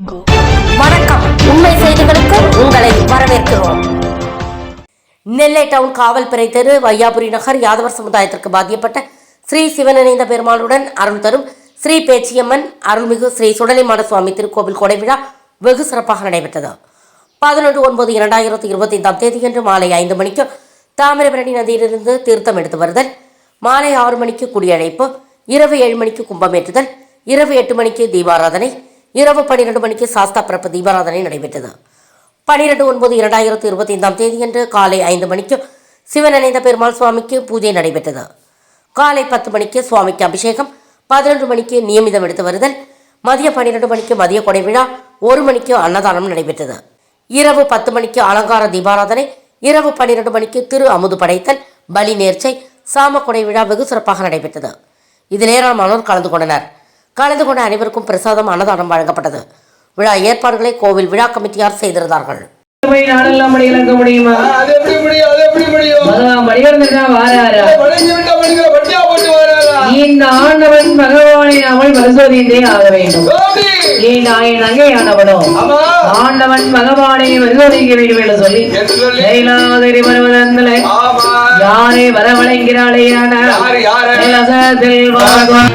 வணக்கம். உண்மை செய்திகளுக்கு உங்களை வரவேற்கிறோம். நெல்லை டவுன் காவல்துறை தெரு வையாபுரி நகர் யாதவர் சமுதாயத்திற்கு பாதிக்கப்பட்ட ஸ்ரீ சிவனணிந்த பெருமாளுடன் அருள் தரும் ஸ்ரீ பேச்சியம்மன் அருள்மிகு ஸ்ரீ சுடலிமான சுவாமி திருக்கோவில் கொடை விழா வெகு சிறப்பாக நடைபெற்றது. பதினொன்று ஒன்பது இரண்டாயிரத்தி இருபத்தி ஐந்தாம் தேதியன்று மாலை ஐந்து மணிக்கு தாமிரபரணி நதியிலிருந்து தீர்த்தம் எடுத்து வருதல். மாலை ஆறு மணிக்கு குடியழைப்பு இரவு ஏழு மணிக்கு கும்பமேற்றுதல் இரவு எட்டு மணிக்கு தீபாராதனை இரவு பன்னிரண்டு மணிக்கு சாஸ்தா பிறப்பு தீபாராதனை நடைபெற்றது. பனிரெண்டு ஒன்பது இரண்டாயிரத்தி இருபத்தி ஐந்தாம் தேதியன்று காலை ஐந்து மணிக்கு சிவனணைந்த பெருமாள் சுவாமிக்கு பூஜை நடைபெற்றது. காலை பத்து மணிக்கு சுவாமிக்கு அபிஷேகம் பதினொன்று மணிக்கு நியமிதம் எடுத்து வருதல் மதிய பன்னிரெண்டு மணிக்கு மதிய கொடை விழா ஒரு மணிக்கு அன்னதானம் நடைபெற்றது. இரவு பத்து மணிக்கு அலங்கார தீபாராதனை இரவு பன்னிரண்டு மணிக்கு திரு அமுது படைத்தல் பலி நேர்ச்சை சாம கொடை விழா வெகு சிறப்பாக நடைபெற்றது. இதில் ஏராளமானோர் கலந்து கொண்டனர். கலந்து கொண்ட அனைவருக்கும் பிரசாதம் அன்னதானம் வழங்கப்பட்டது. விழா ஏற்பாடுகளை கோவில் விழா கமிட்டியார் செய்திருந்தார்கள். இந்த ஆண்டவன் பகவானை நாமல் பரிசோதித்தே ஆக வேண்டும். ஏன் நாயின் அங்கேயானவனோ ஆமா. ஆண்டவன் பகவானை பரிசோதிக்க வேண்டும் என்று சொல்லி கைலாதிரி வருவதந்தலை ஆமா. யாரை யாரு கைலாசத்தில் வாழ்வார்